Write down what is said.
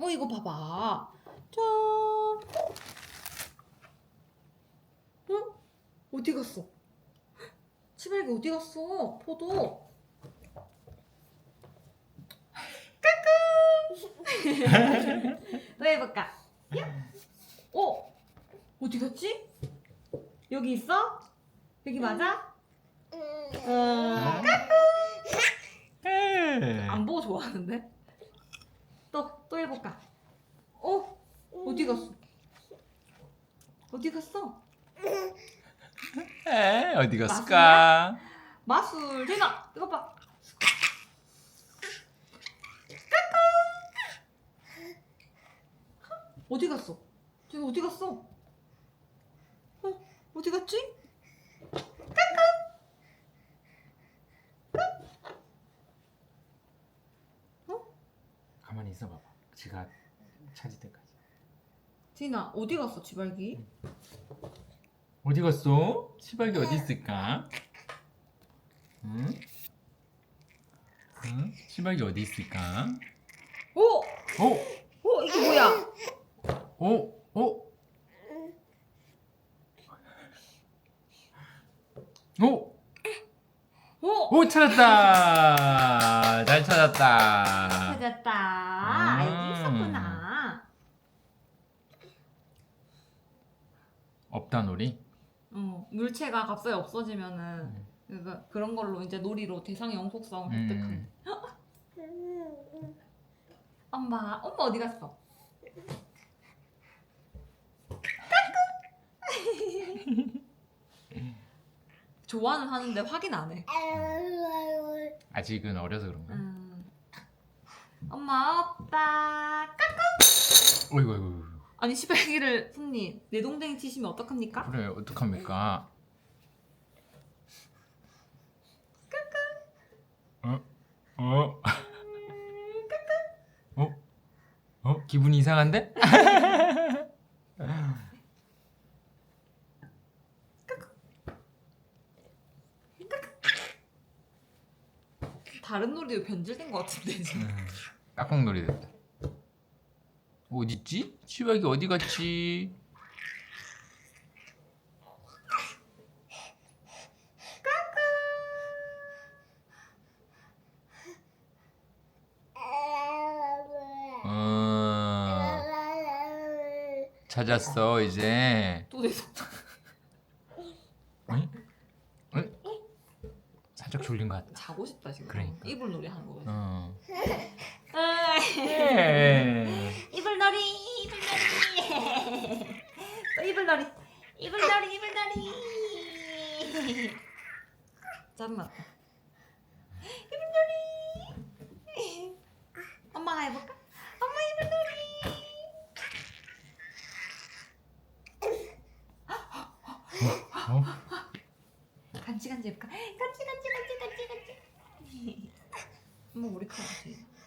어 이거 봐봐. 짠. 어? 어디 갔어? 치발기 어디 갔어? 포도. 까꿍. 또 해볼까? 야. 어? 어디 갔지? 여기 있어? 여기 맞아? 어. 안 보고 좋아하는데? 해볼까? 어? 어디 갔어? 어디 갔어? 에 어디 갔을까? 마술, 대나! 이거 봐. 어디 갔어? 저기 어디 갔어? 어? 어디 갔지? 가만히 있어봐봐. 지가 찾을 때까지. 디나, 어디 갔어, 지발기? 어디 갔어? 시발기 어디 있을까? 응? 응? 시발기 어디 있을까? 오! 오! 오, 이게 뭐야? 오! 오! 오! 오! 오 찾았다. 잘 찾았다. 찾았다. 음. 여기 있었구나. 없다 놀이. 어, 물체가 갑자기 없어지면은 그러니까 그런 걸로 이제 놀이로 대상의 영속성을 획득한. 음. 엄마, 엄마 어디 갔어? 좋아는 하는데 확인 안 해. 아직은 어려서 그런가? 음. 엄마 없다. 까꿍. 어이구 어이구. 아니 시발기를 손님 내 동댕이 치시면 어떡합니까? 그래 어떡합니까? 어? 어? 어? 어? 기분이 이상한데? 다른 놀이로 변질된 것 같은데 지금. 음, 깍꿍놀이 됐다. 있지? 시박이 어디 갔지? 어, 찾았어 이제. 또 내 손. 응? 응? 살짝 졸린 것 같다. 자고 싶다 지금. 그러니까. 이불 놀이 하는 거. 어. 으이. 예 이불놀이 또 이불놀이 이불놀이 이불놀이 잠깐만 이불놀이 엄마가 해볼까? 엄마 이불놀이 어? 간지 간지 해볼까? 간지 간지 간지 간지 간지 엄마 머리카락 같아